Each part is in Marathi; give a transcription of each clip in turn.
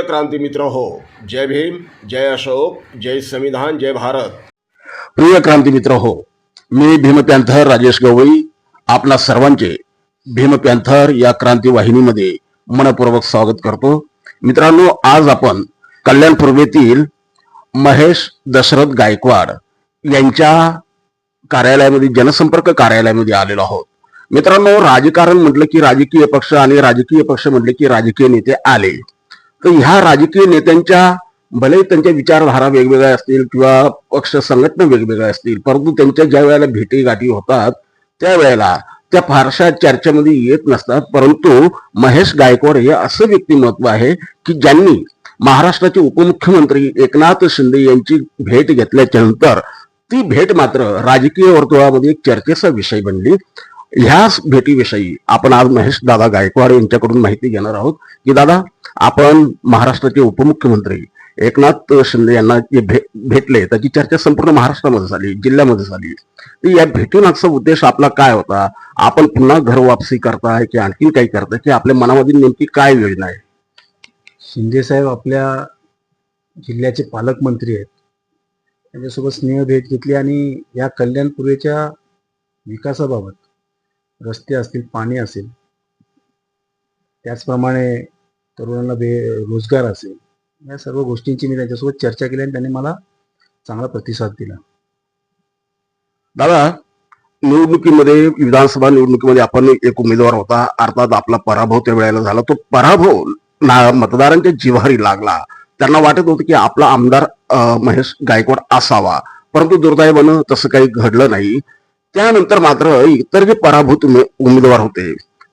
प्रिय क्रांती मित्र हो जय भीम जय अशोक जय संविधान जय भारत. प्रिय क्रांती मित्र हो मी भीमपॅन्थर राजेश गवई आपला सर्वांचे भीमपॅन्थर या क्रांती वाहिनीमध्ये मनपूर्वक स्वागत करतो. मित्रांनो आज आपण कल्याण पूर्वेतील महेश दशरथ गायकवाड यांच्या कार्यालयामध्ये जनसंपर्क कार्यालयामध्ये आलेलो आहोत. मित्रांनो राजकारण म्हटलं की राजकीय पक्ष आणि राजकीय पक्ष म्हटले की राजकीय नेते आले. तर ह्या राजकीय नेत्यांच्या भले त्यांच्या विचारधारा वेगवेगळ्या असतील किंवा पक्ष संघटना वेगवेगळ्या असतील परंतु त्यांच्या ज्या वेळेला भेटी गाठी होतात त्यावेळेला त्या फारशा चर्चेमध्ये येत नसतात. परंतु महेश गायकवाड हे असं व्यक्तिमत्व आहे की ज्यांनी महाराष्ट्राचे उपमुख्यमंत्री एकनाथ शिंदे यांची भेट घेतल्याच्या नंतर ती भेट मात्र राजकीय वर्तुळामध्ये एक चर्चेचा विषय बनली. ह्याच भेटीविषयी आपण आज महेश दादा गायकवाड यांच्याकडून माहिती घेणार आहोत की दादा आपण महाराष्ट्राचे उपमुख्यमंत्री एकनाथ शिंदे यांना जे भे- भेटले त्याची चर्चा संपूर्ण महाराष्ट्रामध्ये झाली जिल्ह्यामध्ये झाली. तर या भेटीमागचा उद्देश आपला काय होता? आपण पुन्हा घर वापसी करताय की आणखीन काही करताय? की आपल्या मनामध्ये नेमकी काय योजना आहे? शिंदे साहेब आपल्या जिल्ह्याचे पालकमंत्री आहेत. त्यांच्यासोबत स्नेह भेट घेतली आणि या कल्याणपूर्वेच्या विकासाबाबत रस्ते असतील पाणी असेल त्याचप्रमाणे तरुणांना बे रोजगार असेल या सर्व गोष्टींची मी त्यांच्यासोबत चर्चा केली आणि त्यांनी मला चांगला प्रतिसाद दिला. दादा निवडणुकीमध्ये विधानसभा निवडणुकीमध्ये आपण एक उमेदवार होता अर्थात आपला पराभव त्या वेळेला झाला. तो पराभव ना- मतदारांच्या जिव्हारी लागला. त्यांना वाटत होतं की आपला आमदार महेश गायकवाड असावा. परंतु दुर्दैवानं तसं काही घडलं नाही. त्यानंतर मात्र इतर जे पराभूत उमेदवार होते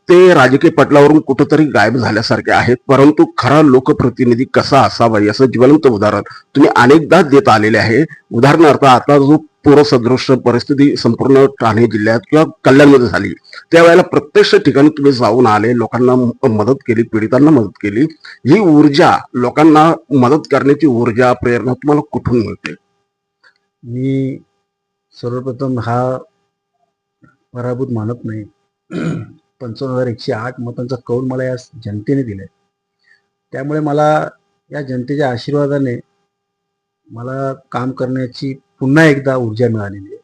ते राजकीय पटलावरून कुठंतरी गायब झाल्यासारखे आहेत. परंतु खरा लोकप्रतिनिधी कसा असावा याचं ज्वलंत उदाहरण तुम्ही अनेकदा देत आलेले आहे. उदाहरणार्थ आता जो पूरसदृश्य परिस्थिती संपूर्ण ठाणे जिल्ह्यात किंवा कल्याणमध्ये झाली त्यावेळेला प्रत्यक्ष ठिकाणी तुम्ही जाऊन आले लोकांना मदत केली पीडितांना मदत केली. ही ऊर्जा लोकांना मदत करण्याची ऊर्जा प्रेरणा तुम्हाला कुठून मिळते? मी सर्वप्रथम हा पराभूत मानत नाही. पंचावन्न हजार एकशे आठ मतांचा कौल मला या जनतेने दिलाय. त्यामुळे मला या जनतेच्या आशीर्वादाने मला काम करण्याची पुन्हा एकदा ऊर्जा मिळालेली आहे.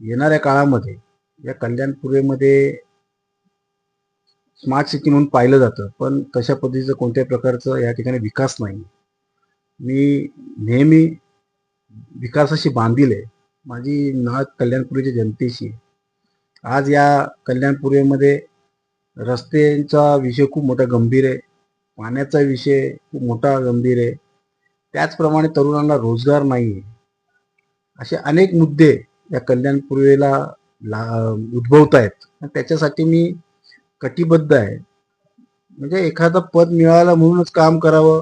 येणाऱ्या काळामध्ये या कल्याणपूर्वेमध्ये स्मार्ट सिटी म्हणून पाहिलं जातं पण तशा पद्धतीचं कोणत्याही प्रकारचं या ठिकाणी विकास नाही. मी नेहमी विकासाशी बांधील आहे. माझी नाळ कल्याणपुरीच्या जनतेशी आहे. आज या कल्याणपुरीमध्ये रस्त्यांचा विषय खूप मोठा गंभीर आहे. पाण्याचा विषय खूप मोठा गंभीर आहे. त्याचप्रमाणे तरुणांना रोजगार नाही आहे. असे अनेक मुद्दे या कल्याणपूर्वेला ला उद्भवत आहेत त्याच्यासाठी मी कटिबद्ध आहे. म्हणजे एखादं पद मिळालं म्हणूनच काम करावं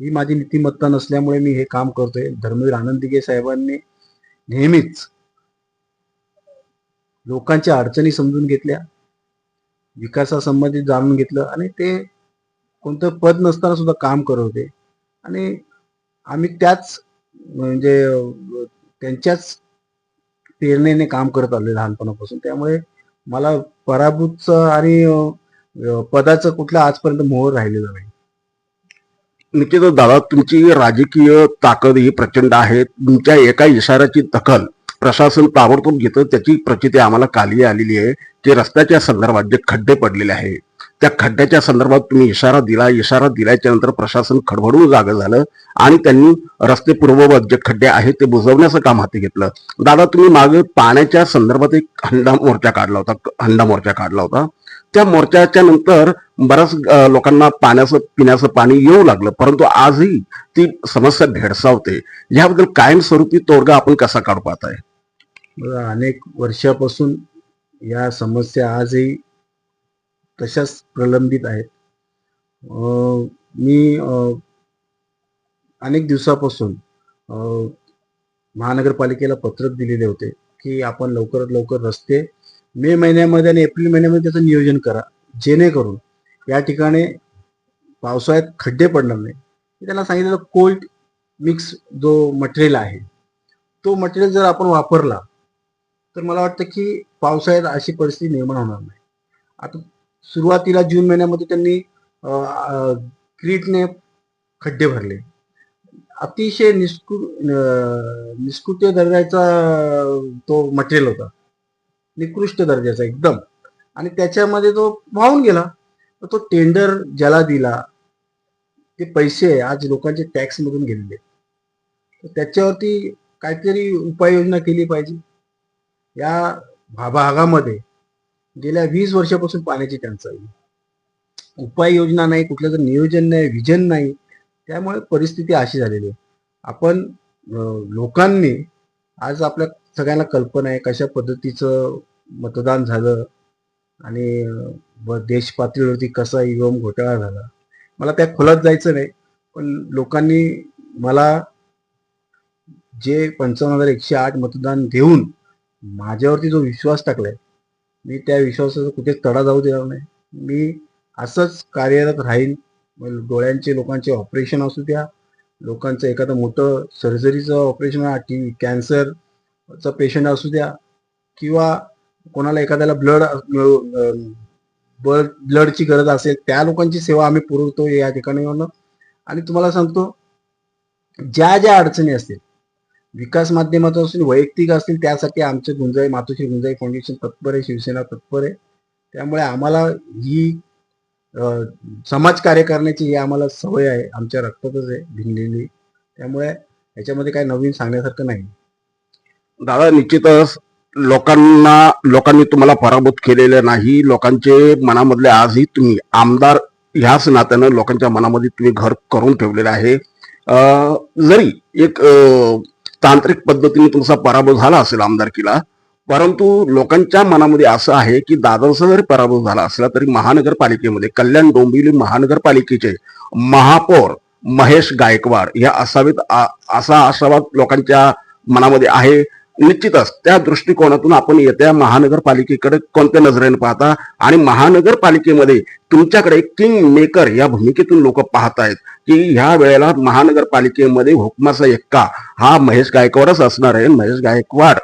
ही माझी नीतिमत्ता नसल्यामुळे मी हे काम करतोय. धर्मवीर आनंद साहेबांनी नेहमीच. लोकांच्या अडचणी समजून घेतल्या विकासासंबंधित जाणून घेतलं आणि ते कोणतं पद नसताना सुद्धा काम करत होते. आणि आम्ही त्याच म्हणजे त्यांच्याच प्रेरणेने काम करत आलो लहानपणापासून. त्यामुळे मला पराभूतचं आणि पदाचं कुठलं आजपर्यंत मोहर राहिलेलं नाही. निश्चितच दादा तुमची राजकीय ताकद ही प्रचंड आहे. तुमच्या एका इशाऱ्याची दखल प्रशासन ताबडतोब घेतं. त्याची प्रचिती आम्हाला काली आलेली आहे. की रस्त्याच्या संदर्भात जे खड्डे पडलेले आहे त्या खड्ड्याच्या संदर्भात तुम्ही इशारा दिला. इशारा दिल्याच्या नंतर प्रशासन खडबडून जागं झालं आणि त्यांनी रस्ते पूर्ववत जे खड्डे आहेत ते बुजवण्याचं काम हाती घेतलं. दादा तुम्ही मागे पाण्याच्या संदर्भात एक हंडा मोर्चा काढला होता. हंडा मोर्चा काढला होता. त्या मोर्चाच्या नंतर बऱ्याच लोकांना पाण्याचं पिण्याचं पाणी येऊ लागलं. परंतु आजही ती समस्या भेडसावते. याबद्दल कायमस्वरूपी तोडगा आपण कसा काढू पाहत आहे अनेक वर्षापासून या समस्या आजही तशाच प्रलंबित आहेत. मी अनेक दिवसापासून महानगरपालिकेला पत्रक दिलेले होते की आपण लवकरात लवकर रस्ते मे महिन्यामध्ये आणि एप्रिल महिन्यामध्ये त्याचं नियोजन करा. जेणेकरून या ठिकाणी पावसाळ्यात खड्डे पडणार नाही त्याला सांगितलेलं कोल्ड मिक्स जो मटेरियल आहे तो मटेरियल जर आपण वापरला तर मला वाटतं की पावसाळ्यात अशी परिस्थिती निर्माण होणार नाही. आता सुरुवातीला जून महिन्यामध्ये त्यांनी क्रीटने खड्डे भरले. अतिशय निष्कु अं, निष्कृत्य दर्जाचा तो मटेरियल होता. निकृष्ट दर्जाचा एकदम. आणि त्याच्यामध्ये तो वाहून गेला. तो टेंडर ज्याला दिला ते पैसे आज लोकांचे टॅक्स मधून गेलेले तर त्याच्यावरती काहीतरी उपाययोजना केली पाहिजे. या भागामध्ये गेल्या वीस वर्षापासून पाण्याची टंचाई उपाययोजना नाही कुठलं तर नियोजन नाही विजन नाही. त्यामुळे परिस्थिती अशी झालेली आहे. आपण लोकांनी आज आपल्या सगळ्यांना कल्पना आहे कशा पद्धतीचं मतदान झालं आणि व देश पातळीवरती कसा ईव्हीएम घोटाळा झाला. मला त्या खोलात जायचं नाही पण लोकांनी मला जे पंचावन्न हजार एकशे आठ मतदान देऊन माझ्यावरती जो विश्वास टाकलाय मी त्या विश्वासाचा कुठेच तडा जाऊ देणार नाही. मी असंच कार्यरत राहीन मग डोळ्यांचे लोकांचे ऑपरेशन असू द्या लोकांचं एखादं मोठं सर्जरीचं ऑपरेशन टी कॅन्सर चा पेशंट असू द्या किंवा कोणाला एखाद्याला ब्लड ब्लड ब्लडची गरज असेल त्या लोकांची सेवा आम्ही पुरवतो या ठिकाणी आणि तुम्हाला सांगतो ज्या ज्या अडचणी असतील विकास माध्यमातून असून वैयक्तिक असतील त्यासाठी आमचे गुंजाई मातोश्री गुंजाई फाउंडेशन तत्पर आहे शिवसेना तत्पर आहे. त्यामुळे आम्हाला ही समाज समाजकार्य करण्याची ही आम्हाला सवय आहे आमच्या रक्तातच आहे भिनलेली. त्यामुळे याच्यामध्ये काही नवीन सांगण्यासारखं नाही. दादा निश्चितच लोकांना लोकांनी तुम्हाला पराभूत केलेलं नाही. लोकांचे मनामधले आजही तुम्ही आमदार ह्याच नात्यानं लोकांच्या मनामध्ये तुम्ही घर करून ठेवलेलं आहे. जरी एक तांत्रिक पद्धतीने तुमचा पराभव झाला असेल आमदारकीला परंतु लोकांच्या मनामध्ये असं आहे की दादांचा जरी पराभव झाला असला तरी महानगरपालिकेमध्ये कल्याण डोंबिवली महानगरपालिकेचे महापौर महेश गायकवाड या असावेत आ- असा आशावाद लोकांच्या मनामध्ये आहे. निश्चितच त्या दृष्टिकोनातून आपण येत्या महानगरपालिकेकडे कोणत्या नजरेने पाहता आणि महानगरपालिकेमध्ये तुमच्याकडे किंग मेकर या भूमिकेतून लोक पाहत आहेत की ह्या वेळेला महानगरपालिकेमध्ये हुकमाचा एक्का हा महेश गायकवाडच असणार आहे. महेश गायकवाड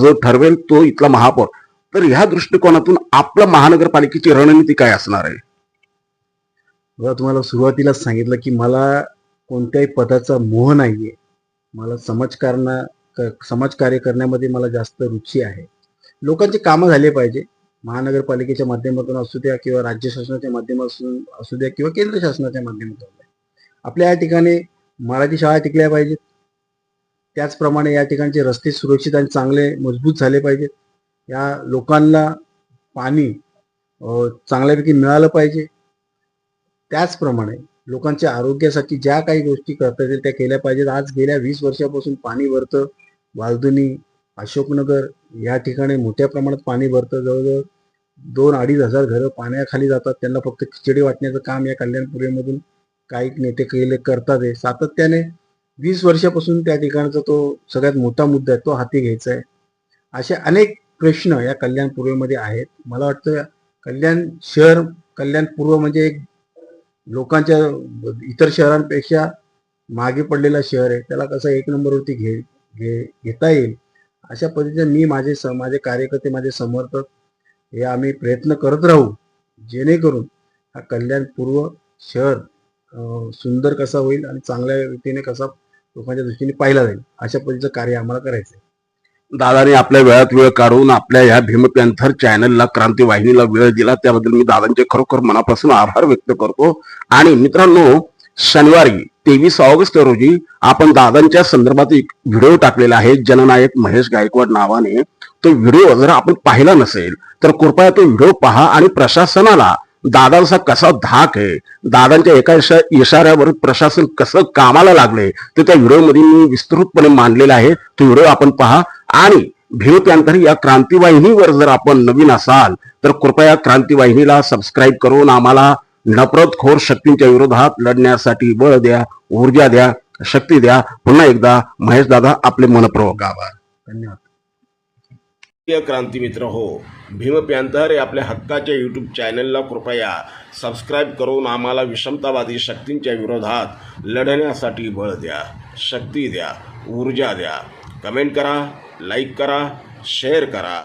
जो ठरवेल तो इथला महापौर. तर ह्या दृष्टिकोनातून आपलं महानगरपालिकेची रणनीती काय असणार आहे? बघा तुम्हाला सुरुवातीलाच सांगितलं की मला कोणत्याही पदाचा मोह नाहीये. मला समाजकारणा समाजकार्य करण्यामध्ये मला जास्त रुची आहे. लोकांचे कामं झाले पाहिजे. महानगरपालिकेच्या माध्यमातून असू द्या किंवा राज्य शासनाच्या माध्यमातून असू द्या किंवा केंद्र शासनाच्या माध्यमातून द्या. आपल्या या ठिकाणी मराठी शाळा टिकल्या पाहिजेत. त्याचप्रमाणे या ठिकाणचे रस्ते सुरक्षित आणि चांगले मजबूत झाले पाहिजेत. या लोकांना पाणी चांगल्यापैकी मिळालं पाहिजे. त्याचप्रमाणे लोकांच्या आरोग्यासाठी ज्या काही गोष्टी करता येतील त्या केल्या पाहिजेत. आज गेल्या वीस वर्षापासून पाणी वरतं वालदुनी अशोकनगर या ठिकाणी मोठ्या प्रमाणात पाणी भरतं. जवळजवळ दोन अडीच हजार घरं पाण्याखाली जातात. त्यांना फक्त खिचडी वाटण्याचं काम या कल्याणपुरीमधून काही नेते केले करतात आहे सातत्याने वीस वर्षापासून त्या ठिकाणचा तो सगळ्यात मोठा मुद्दा आहे तो हाती घ्यायचा आहे. असे अनेक प्रश्न या कल्याण पूर्वेमध्ये आहेत. मला वाटतं कल्याण शहर कल्याण पूर्व म्हणजे एक लोकांच्या इतर शहरांपेक्षा मागे पडलेला शहर आहे. त्याला कसं एक नंबरवरती घे घे घेता येईल. अशा पद्धतीने मी माझे स माझे कार्यकर्ते माझे समर्थक हे आम्ही प्रयत्न करत राहू. जेणेकरून हा कल्याणपूर्व शहर सुंदर कसा होईल आणि चांगल्या रीतीने कसा लोकांच्या दृष्टीने पाहिला जाईल अशा पद्धतीचं कार्य आम्हाला करायचं आहे दादाने आपल्या वेळात वेळ काढून आपल्या या भीमपॅन्थर चॅनलला क्रांती वाहिनीला वेळ दिला. त्याबद्दल मी दादांचे खरोखर मनापासून आभार व्यक्त करतो. आणि मित्रांनो शनिवारी तेवीस ऑगस्ट रोजी आपण दादांच्या संदर्भात एक व्हिडिओ टाकलेला आहे जननायक महेश गायकवाड नावाने. तो व्हिडिओ जर आपण पाहिला नसेल तर कृपया तो व्हिडिओ पहा आणि प्रशासनाला दादांचा कसा धाक आहे दादांच्या एका इशाऱ्यावर प्रशासन कसं कामाला लागले ते त्या व्हिडिओमध्ये मी विस्तृतपणे मांडलेला आहे. तो व्हिडिओ आपण पहा आणि भीमप्यांतर या क्रांतीवाहिनीवर जर आपण नवीन असाल तर कृपया क्रांतीवाहिनीला सबस्क्राईब करून आम्हाला नफरतखोर शक्तींच्या विरोधात लढण्यासाठी बळ द्या ऊर्जा द्या शक्ती द्या. पुन्हा एकदा महेश दादा आपले मनपूर्वक आभार. धन्यवाद. क्रांती मित्र हो भीम प्यांतर आपल्या हक्काच्या यूट्यूब चॅनलला कृपया सबस्क्राईब करून आम्हाला विषमतावादी शक्तींच्या विरोधात लढण्यासाठी बळ द्या शक्ती द्या ऊर्जा द्या. कमेंट करा लाईक करा शेअर करा.